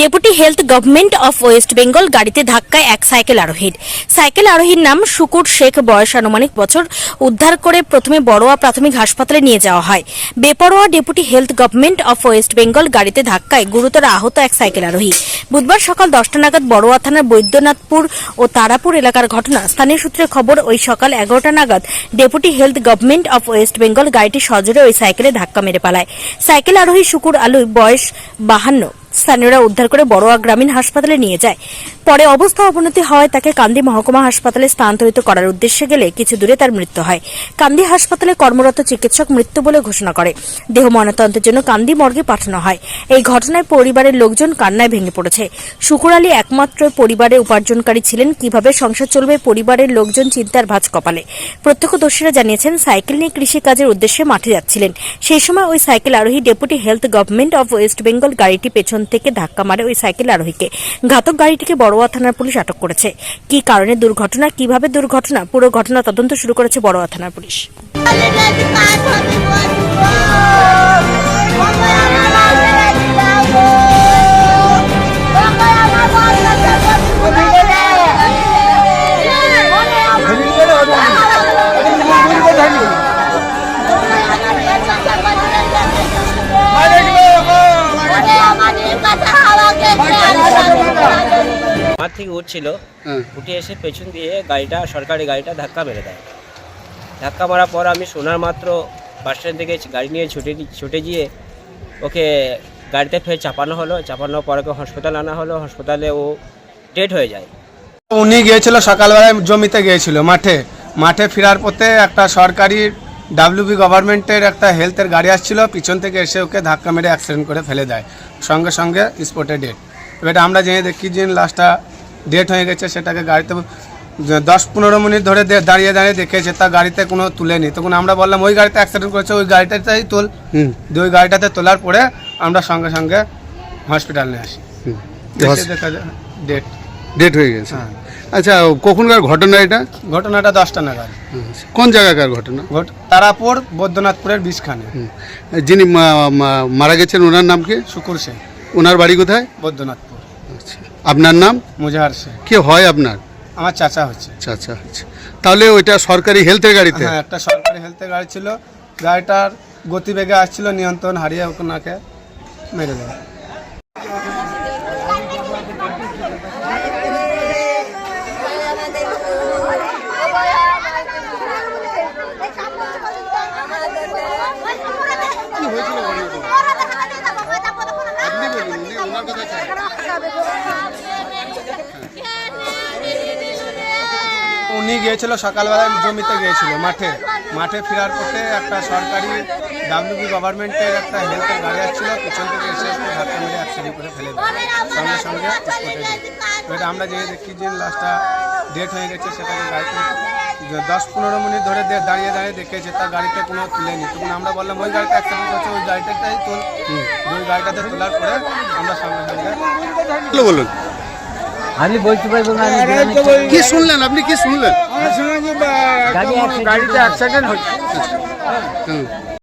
Deputy health government of West Bengal গাড়িতে ধাক্কায় এক সাইকেল আরোহীর। সাইকেল আরোহীর নাম শুকুর শেখ, বয়স আনুমানিক বছর। উদ্ধার করে প্রথমে বড়োয়া প্রাথমিক হাসপাতালে নিয়ে যাওয়া হয়। বেপরোয়া deputy health government of West Bengal গাড়িতে ধাক্কায় গুরুতর আহত এক সাইকেল আরোহী। বুধবার সকাল দশটা নাগাদ বড়োয়া থানার বৈদ্যনাথপুর ও তারাপুর এলাকার ঘটনা। স্থানীয় সূত্রে খবর, ওই সকাল এগারোটা নাগাদ deputy health government of West Bengal গাড়িটি সজোরে ওই সাইকেলে ধাক্কা মেরে পালায়। সাইকেল আরোহী শুকুর আলু, বয়স বাহান্ন। স্থানীয়রা উদ্ধার করে বড়োয়া গ্রামীণ হাসপাতালে নিয়ে যায়। পরে অবস্থা অবনতি হওয়ায় তাকে কান্দি মহকুমা হাসপাতালে স্থানান্তরিত করার উদ্দেশ্যে গেলে কিছু দূরে তার মৃত্যু হয়। কান্দি হাসপাতালে কর্মরত চিকিৎসক মৃত্যু বলে ঘোষণা করে। দেহ ময়নাতদন্তের জন্য কান্দি মর্গে পাঠানো হয়। এই ঘটনায় পরিবারের লোকজন কান্নায় ভেঙে পড়েছে। শুকুর আলী একমাত্র পরিবারে উপার্জনকারী ছিলেন। কীভাবে সংসার চলবে পরিবারের লোকজন চিন্তার ভাঁজ কপালে। প্রত্যক্ষদর্শীরা জানিয়েছেন, সাইকেল নিয়ে কৃষিকাজের উদ্দেশ্যে মাঠে যাচ্ছিলেন। সেই সময় ওই সাইকেল আরোহী deputy health government of West Bengal গাড়িটি পেছন থেকে ধাক্কা মারে ওই সাইকেল আরোহীকে। ঘাতক গাড়িটিকে বড়োয়া থানার পুলিশ আটক করেছে। কি কারণে দুর্ঘটনা, কীভাবে দুর্ঘটনা, পুরো ঘটনা তদন্ত শুরু করেছে বড়োয়া থানার পুলিশ। মাঠ থেকে উঠছিল হ্যাঁ। উঠে এসে পেছন দিয়ে গাড়িটা সরকারি গাড়িটা ধাক্কা মেরে দেয়। ধাক্কা মারার পর আমি শোনার মাত্র বাস স্ট্যান্ড থেকে গাড়ি নিয়ে ছুটে ছুটে গিয়ে ওকে গাড়িতে ফের চাপানো হলো। চাপানোর পর ওকে হসপিটাল আনা হলো। হসপিটালে ও ডেড হয়ে যায়। উনি গিয়েছিল সকালবেলায় জমিতে গিয়েছিল মাঠে। মাঠে ফেরার পথে একটা সরকারি ডাব্লিউবি গভর্নমেন্টের একটা হেলথের গাড়ি আসছিল। পিছন থেকে এসে ওকে ধাক্কা মেরে অ্যাক্সিডেন্ট করে ফেলে দেয়। সঙ্গে সঙ্গে স্পটে ডেট এবার আমরা জেনে দেখি যে লাস্টটা ডেট হয়ে গেছে সেটাকে গাড়িতে দশ পনেরো মিনিট ধরে দাঁড়িয়ে দাঁড়িয়ে দেখেছে তা গাড়িতে কোনো তুলেনি। তখন আমরা বললাম ওই গাড়িতে অ্যাক্সিডেন্ট করেছে ওই গাড়িটাতেই তোল। হুম। ওই গাড়িটাতে তোলার পরে আমরা সঙ্গে সঙ্গে হসপিটাল নিয়ে আসি। দেখে যায় ডেট ডেট হয়ে গেছে। হ্যাঁ। আচ্ছা কখনকার ঘটনা এটা? ঘটনাটা দশটা নাগাদ। কোন জায়গাকার ঘটনা? ঘট- তারাপুর বৈদ্যনাথপুরের বিষখানে। যিনি মারা গেছেন ওনার নাম কি? শুকুর সেন। ওনার বাড়ি কোথায়? বৈদ্যনাথপুর। আপনার নাম? মুজাহার কি কে হয় আপনার? আমার চাচা হচ্ছে। চাচা আচ্ছা তাহলে ওইটা সরকারি হেলথের গাড়িতে? হ্যাঁ একটা সরকারি হেলথের গাড়ি ছিল। গাড়িটার গতিবেগে আসছিল নিয়ন্ত্রণ হারিয়ে ওনাকে মেরে দেয়। উনি গিয়েছিল সকালবেলায় জমিতে গিয়েছিল মাঠে। মাঠে ফেরার পথে একটা সরকারি ডাব্লিউবি গভর্নমেন্টের একটা হেলথের গাড়ি আসছিল পিছন থেকে এসে ধাক্কা মেরে অ্যাক্সিডেন্ট করে ফেলে দেয়। সঙ্গে সঙ্গে ডেট আমরা যে দেখি যে লাস্টটা ডেট হয়ে গেছে সেটাকে গাড়িতে দশ পনেরো মিনিট ধরে দাঁড়িয়ে দাঁড়িয়ে দেখেছে তার গাড়িতে কোনো তুলেনি। তখন আমরা বললাম ওই গাড়িটা অ্যাক্সিডেন্ট করছে ওই গাড়িটাতেই তোল। ওই গাড়িটাতে তোলার পরে আমরা সঙ্গে বলো, বলুন আমি বলতে পারব না কি শুনলেন? আপনি কি শুনলেন? গাড়িতে অ্যাক্সিডেন্ট হচ্ছে হুম।